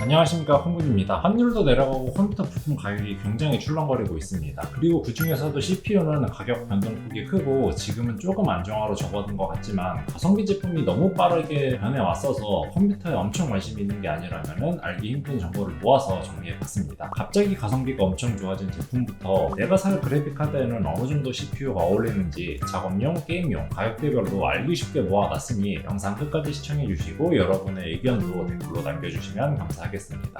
안녕하십니까 홍문입니다. 환율도 내려가고 컴퓨터 부품 가격이 굉장히 출렁거리고 있습니다. 그리고 그 중에서도 CPU는 가격 변동폭이 크고 지금은 조금 안정화로 접어든 것 같지만 가성비 제품이 너무 빠르게 변해왔어서 컴퓨터에 엄청 관심이 있는 게 아니라면 알기 힘든 정보를 모아서 정리해봤습니다. 갑자기 가성비가 엄청 좋아진 제품부터 내가 살 그래픽 카드에는 어느 정도 CPU가 어울리는지 작업용, 게임용, 가격대별로 알기 쉽게 모아놨으니 영상 끝까지 시청해주시고 여러분의 의견도 댓글로 남겨주시면 감사하겠습니다.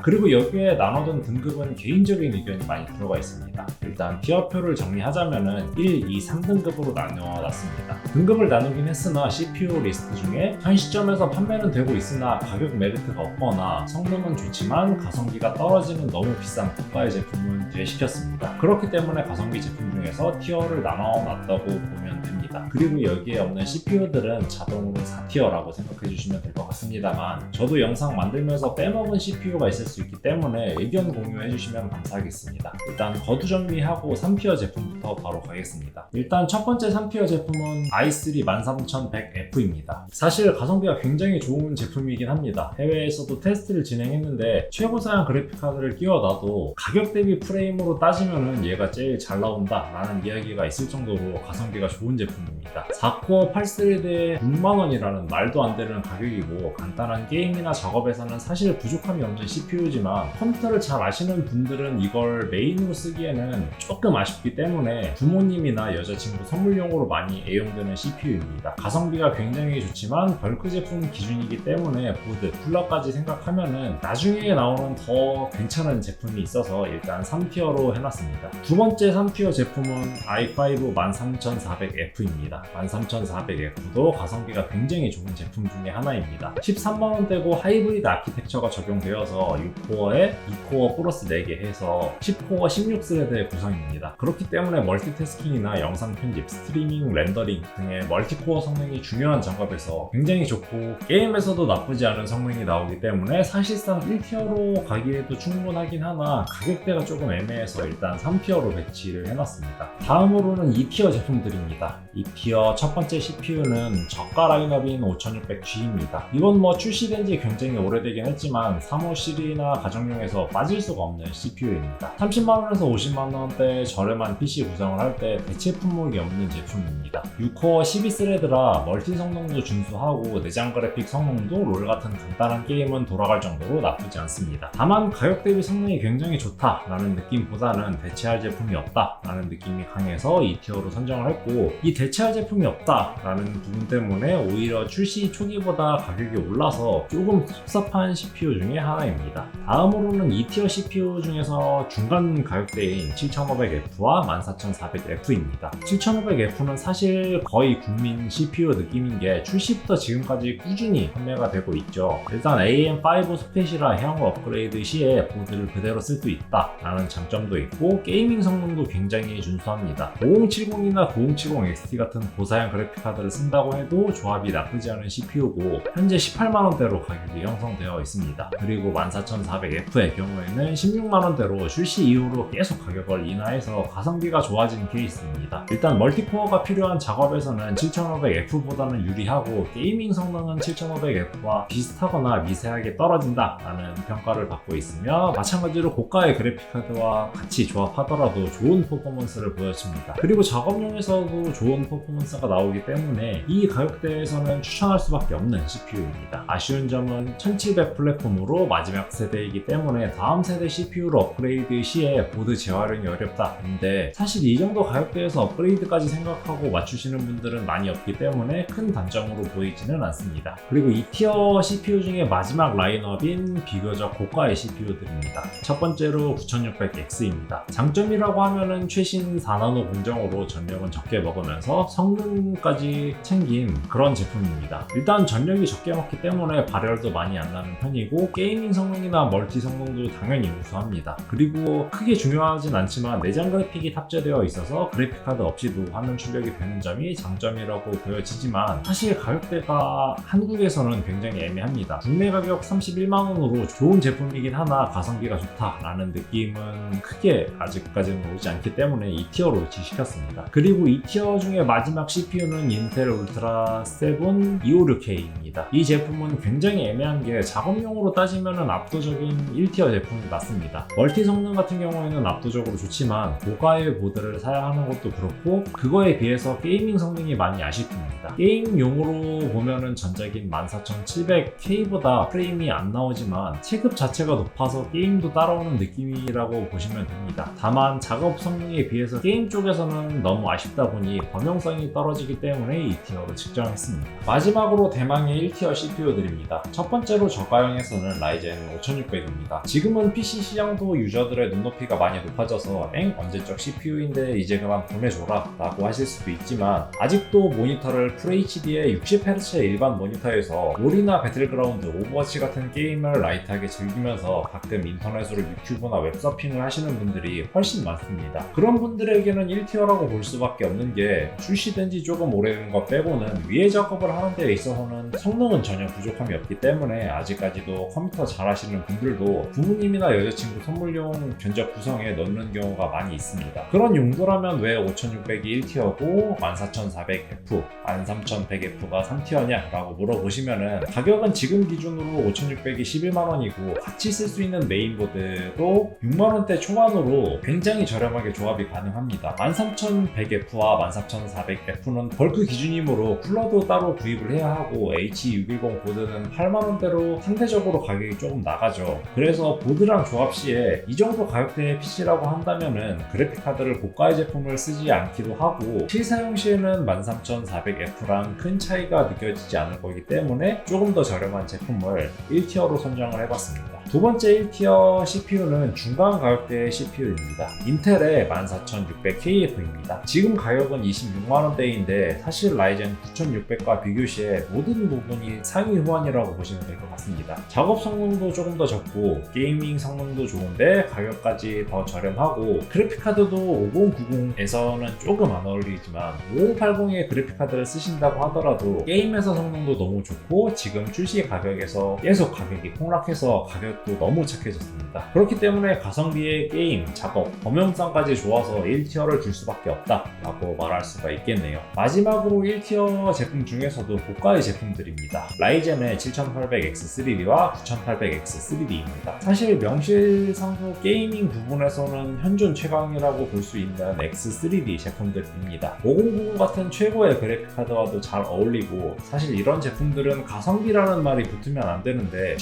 그리고 여기에 나눠둔 등급은 개인적인 의견이 많이 들어가 있습니다. 일단 티어표를 정리하자면은 1, 2, 3등급으로 나누어 놨습니다. 등급을 나누긴 했으나 CPU 리스트 중에 현 시점에서 판매는 되고 있으나 가격 메리트가 없거나 성능은 좋지만 가성비가 떨어지는 너무 비싼 고가의 제품을 제시켰습니다. 그렇기 때문에 가성비 제품 중에서 티어를 나눠 놨다고 보면 됩니다. 그리고 여기에 없는 CPU들은 자동으로 4티어라고 생각해 주시면 될 것 같습니다만 저도 영상 만들면서 빼먹은 CPU가 있을 수 있기 때문에 의견 공유해 주시면 감사하겠습니다. 일단 거두 정리하고 3티어 제품부터 바로 가겠습니다. 일단 첫 번째 3티어 제품은 i3 13100F입니다. 사실 가성비가 굉장히 좋은 제품이긴 합니다. 해외에서도 테스트를 진행했는데 최고 사양 그래픽 카드를 끼워놔도 가격 대비 프레임으로 따지면은 얘가 제일 잘 나온다 라는 이야기가 있을 정도로 가성비가 좋은 제품 입니다. 4코어 8스레드에 6만원이라는 말도 안 되는 가격이고 간단한 게임이나 작업에서는 사실 부족함이 없는 CPU지만 컴퓨터를 잘 아시는 분들은 이걸 메인으로 쓰기에는 조금 아쉽기 때문에 부모님이나 여자친구 선물용으로 많이 애용되는 CPU입니다. 가성비가 굉장히 좋지만 벌크 제품 기준이기 때문에 보드, 쿨러까지 생각하면은 나중에 나오는 더 괜찮은 제품이 있어서 일단 3티어로 해놨습니다. 두 번째 3티어 제품은 i5 13400F 입니다. 13400F도 가성비가 굉장히 좋은 제품 중에 하나입니다. 13만원대고 하이브리드 아키텍처가 적용되어서 6코어에 2코어 플러스 4개 해서 10코어 16스레드의 구성입니다. 그렇기 때문에 멀티태스킹이나 영상 편집, 스트리밍, 렌더링 등의 멀티코어 성능이 중요한 작업에서 굉장히 좋고 게임에서도 나쁘지 않은 성능이 나오기 때문에 사실상 1티어로 가기에도 충분하긴 하나 가격대가 조금 애매해서 일단 3티어로 배치를 해놨습니다. 다음으로는 2티어 제품들입니다. 2티어 첫 번째 CPU는 저가 라인업인 5600G입니다. 이건 뭐 출시된 지 굉장히 오래되긴 했지만 사무실이나 가정용에서 빠질 수가 없는 CPU입니다. 30만원에서 50만원대 저렴한 PC 구성을 할 때 대체 품목이 없는 제품입니다. 6코어 12스레드라 멀티 성능도 준수하고 내장 그래픽 성능도 롤 같은 간단한 게임은 돌아갈 정도로 나쁘지 않습니다. 다만 가격 대비 성능이 굉장히 좋다라는 느낌보다는 대체할 제품이 없다라는 느낌이 강해서 2티어로 선정을 했고 이 대 체할 제품이 없다라는 부분 때문에 오히려 출시 초기보다 가격이 올라서 조금 섭섭한 CPU 중에 하나입니다. 다음으로는 2티어 CPU 중에서 중간 가격대인 7500F와 14400F입니다. 7500F는 사실 거의 국민 CPU 느낌인 게 출시부터 지금까지 꾸준히 판매가 되고 있죠. 일단 AM5 스페시라 헤어거 업그레이드 시에 보드를 그대로 쓸 수 있다라는 장점도 있고 게이밍 성능도 굉장히 준수합니다. 5070이나 9070 XT 같은 고사양 그래픽 카드를 쓴다고 해도 조합이 나쁘지 않은 CPU고 현재 18만원대로 가격이 형성되어 있습니다. 그리고 14400F의 경우에는 16만원대로 출시 이후로 계속 가격을 인하해서 가성비가 좋아진 케이스입니다. 일단 멀티코어가 필요한 작업에서는 7500F보다는 유리하고 게이밍 성능은 7500F와 비슷하거나 미세하게 떨어진다 라는 평가를 받고 있으며 마찬가지로 고가의 그래픽 카드와 같이 조합하더라도 좋은 퍼포먼스를 보여줍니다. 그리고 작업용에서도 좋은 퍼포먼스가 나오기 때문에 이 가격대에서는 추천할 수밖에 없는 CPU입니다. 아쉬운 점은 1700 플랫폼으로 마지막 세대이기 때문에 다음 세대 CPU로 업그레이드 시에 보드 재활용이 어렵다. 근데 사실 이 정도 가격대에서 업그레이드까지 생각하고 맞추시는 분들은 많이 없기 때문에 큰 단점으로 보이지는 않습니다. 그리고 2티어 CPU 중에 마지막 라인업인 비교적 고가의 CPU들입니다. 첫 번째로 9600X입니다. 장점이라고 하면은 최신 4나노 공정으로 전력은 적게 먹으면 서 성능까지 챙긴 그런 제품입니다. 일단 전력이 적게 먹기 때문에 발열도 많이 안 나는 편이고 게이밍 성능이나 멀티 성능도 당연히 우수합니다. 그리고 크게 중요하진 않지만 내장 그래픽이 탑재되어 있어서 그래픽카드 없이도 화면 출력이 되는 점이 장점이라고 보여지지만 사실 가격대가 한국에서는 굉장히 애매합니다. 국내 가격 31만원으로 좋은 제품이긴 하나 가성비가 좋다라는 느낌은 크게 아직까지는 오지 않기 때문에 2티어로 지시켰습니다. 그리고 2티어 중에 마지막 CPU는 인텔 울트라 7 256K입니다. 이 제품은 굉장히 애매한 게 작업용으로 따지면 압도적인 1티어 제품이 맞습니다. 멀티 성능 같은 경우에는 압도적으로 좋지만 고가의 보드를 사야 하는 것도 그렇고 그거에 비해서 게이밍 성능이 많이 아쉽습니다. 게임용으로 보면은 전작인 14700K보다 프레임이 안 나오지만 체급 자체가 높아서 게임도 따라오는 느낌이라고 보시면 됩니다. 다만 작업 성능에 비해서 게임 쪽에서는 너무 아쉽다 보니 범용성이 떨어지기 때문에 2티어로 측정했습니다. 마지막으로 대망의 1티어 CPU들입니다. 첫 번째로 저가형에서는 라이젠 5600입니다. 지금은 PC 시장도 유저들의 눈높이가 많이 높아져서 엥 언제적 CPU인데 이제 그만 보내줘라 라고 하실 수도 있지만 아직도 모니터를 FHD의 60Hz의 일반 모니터에서 롤이나 배틀그라운드, 오버워치 같은 게임을 라이트하게 즐기면서 가끔 인터넷으로 유튜브나 웹서핑을 하시는 분들이 훨씬 많습니다. 그런 분들에게는 1티어라고 볼 수밖에 없는 게 출시된 지 조금 오래된 것 빼고는 위에 작업을 하는 데 있어서는 성능은 전혀 부족함이 없기 때문에 아직까지도 컴퓨터 잘 하시는 분들도 부모님이나 여자친구 선물용 견적 구성에 넣는 경우가 많이 있습니다. 그런 용도라면 왜 5600이 1티어고 14400F, 13100F가 3티어냐? 라고 물어보시면은 가격은 지금 기준으로 5600이 11만원이고 같이 쓸 수 있는 메인보드로 6만원대 초반으로 굉장히 저렴하게 조합이 가능합니다. 13100F와 14400F는 벌크 기준이므로 쿨러도 따로 구입을 해야 하고 H610 보드는 8만원대로 상대적으로 가격이 조금 나가죠. 그래서 보드랑 조합 시에 이 정도 가격대의 PC라고 한다면은 그래픽카드를 고가의 제품을 쓰지 않기도 하고 실사용 시에는 13400F랑 큰 차이가 느껴지지 않을 거기 때문에 조금 더 저렴한 제품을 1티어로 선정을 해봤습니다. 두 번째 1티어 CPU는 중간 가격대의 CPU입니다. 인텔의 14600KF입니다. 지금 가격은 26만원대인데 사실 라이젠 9600과 비교 시에 모든 부분이 상위 후환이라고 보시면 될 것 같습니다. 작업 성능도 조금 더 적고 게이밍 성능도 좋은데 가격까지 더 저렴하고 그래픽카드도 5090에서는 조금 안 어울리지만 5080의 그래픽카드를 쓰신다고 하더라도 게임에서 성능도 너무 좋고 지금 출시 가격에서 계속 가격이 폭락해서 가격 도 너무 착해졌습니다. 그렇기 때문에 가성비의 게임, 작업, 범용성까지 좋아서 1티어를 줄 수밖에 없다 라고 말할 수가 있겠네요. 마지막으로 1티어 제품 중에서도 고가의 제품들입니다. 라이젠의 7800X3D와 9800X3D입니다. 사실 명실상부 게이밍 부분에서는 현존 최강이라고 볼 수 있는 X3D 제품들입니다. 5090 같은 최고의 그래픽카드와도 잘 어울리고 사실 이런 제품들은 가성비라는 말이 붙으면 안 되는데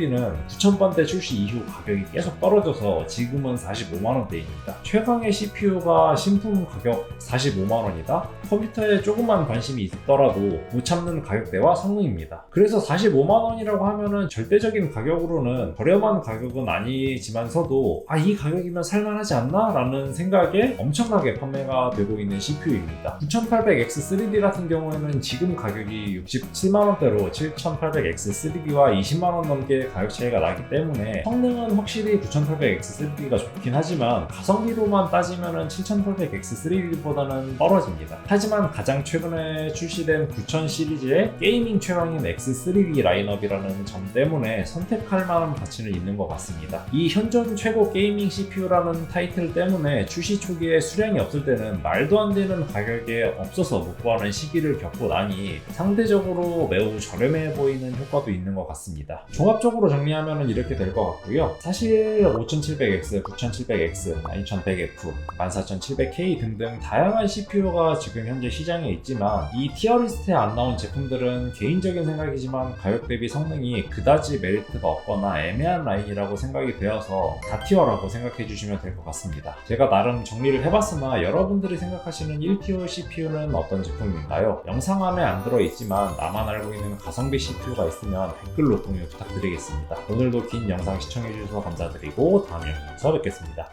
7800X3D는 9000번대 출시 이후 가격이 계속 떨어져서 지금은 45만원대입니다. 최강의 CPU가 신품 가격 45만원이다? 컴퓨터에 조금만 관심이 있더라도 못 참는 가격대와 성능입니다. 그래서 45만원이라고 하면은 절대적인 가격으로는 저렴한 가격은 아니지만서도 아, 이 가격이면 살만하지 않나? 라는 생각에 엄청나게 판매가 되고 있는 CPU입니다. 9800X3D 같은 경우에는 지금 가격이 67만원대로 7800X3D와 20만원 넘게 가격 차이가 나기 때문에 성능은 확실히 9800X3D가 좋긴 하지만 가성비로만 따지면은 7800X3D보다는 떨어집니다. 하지만 가장 최근에 출시된 9000 시리즈의 게이밍 최강인 X3D 라인업이라는 점 때문에 선택할 만한 가치는 있는 것 같습니다. 이 현존 최고 게이밍 CPU라는 타이틀 때문에 출시 초기에 수량이 없을 때는 말도 안 되는 가격에 없어서 못 구하는 시기를 겪고 나니 상대적으로 매우 저렴해 보이는 효과도 있는 것 같습니다. 종합적으로 정리하면 이렇게 될 것 같고요. 사실 5700X, 9700X, 12100F, 14700K 등등 다양한 CPU가 지금 현재 시장에 있지만 이 티어리스트에 안 나온 제품들은 개인적인 생각이지만 가격 대비 성능이 그다지 메리트가 없거나 애매한 라인이라고 생각이 되어서 다티어라고 생각해 주시면 될 것 같습니다. 제가 나름 정리를 해봤으나 여러분들이 생각하시는 1티어 CPU는 어떤 제품인가요? 영상함에 안 들어있지만 나만 알고 있는 가성비 CPU가 있으면 댓글로 공유 부탁드리겠 습니다. 오늘도 긴 영상 시청해주셔서 감사드리고 다음 영상에서 뵙겠습니다.